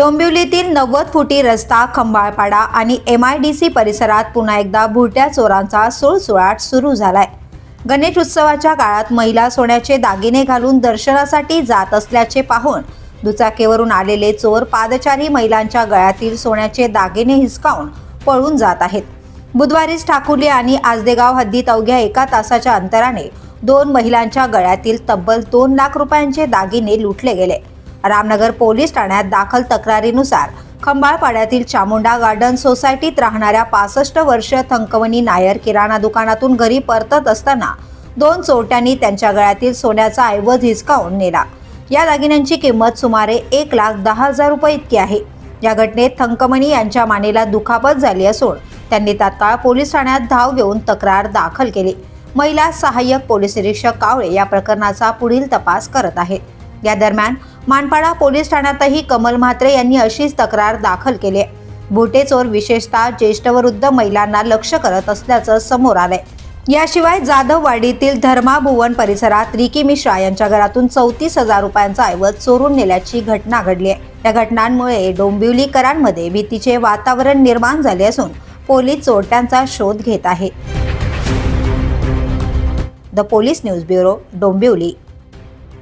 डोंबिवलीतील नव्वद फुटी रस्ता खंबाळपाडा आणि एम आय डी सी परिसरात पुन्हा एकदा भुरट्या चोरांचा सुळसुळाट सुरू झालाय. गणेश उत्सवाच्या काळात महिला सोन्याचे दागिने घालून दर्शनासाठी जात असल्याचे पाहून दुचाकीवरून आलेले चोर पादचारी महिलांच्या गळ्यातील सोन्याचे दागिने हिसकावून पळून जात आहेत. बुधवारीच ठाकुर्ली आणि आजदेगाव हद्दीत अवघ्या एका तासाच्या अंतराने दोन महिलांच्या गळ्यातील तब्बल दोन लाख रुपयांचे दागिने लुटले गेले. रामनगर पोलीस ठाण्यात दाखल तक्रारीनुसार खंबाळपाड्यातील चामुंडा गार्डन सोसायटीत राहणाऱ्या पासष्ट वर्ष थंकवनी नायर किराणा दुकानातून घरी परतत असताना दोन चोरट्यांनी त्यांच्या गळ्यातील सोन्याचा ऐवज हिसकावून नेला. या दागिन्यांची किंमत सुमारे एक लाख दहा हजार रुपये इतकी आहे. या घटनेत थंकमणी यांच्या मानेला दुखापत झाली असून त्यांनी तात्काळ पोलीस ठाण्यात धाव घेऊन तक्रार दाखल केली. महिला सहाय्यक पोलीस निरीक्षक कावळे या प्रकरणाचा पुढील तपास करत आहेत. या दरम्यान मानपाडा पोलीस ठाण्यातही कमल म्हात्रे यांनी अशीच तक्रार दाखल केली आहे. भुटे चोर विशेषतः ज्येष्ठवृद्ध महिलांना लक्ष करत असल्याचं समोर आलंय. याशिवाय जाधववाडीतील धर्मा भुवन परिसरात रिकी मिश्रा यांच्या घरातून चौतीस हजार रुपयांचा ऐवज चोरून नेल्याची घटना घडली आहे. या घटनांमुळे डोंबिवलीकरांमध्ये भीतीचे वातावरण निर्माण झाले असून पोलीस चोरट्यांचा शोध घेत आहे. The police news bureau Dombivli.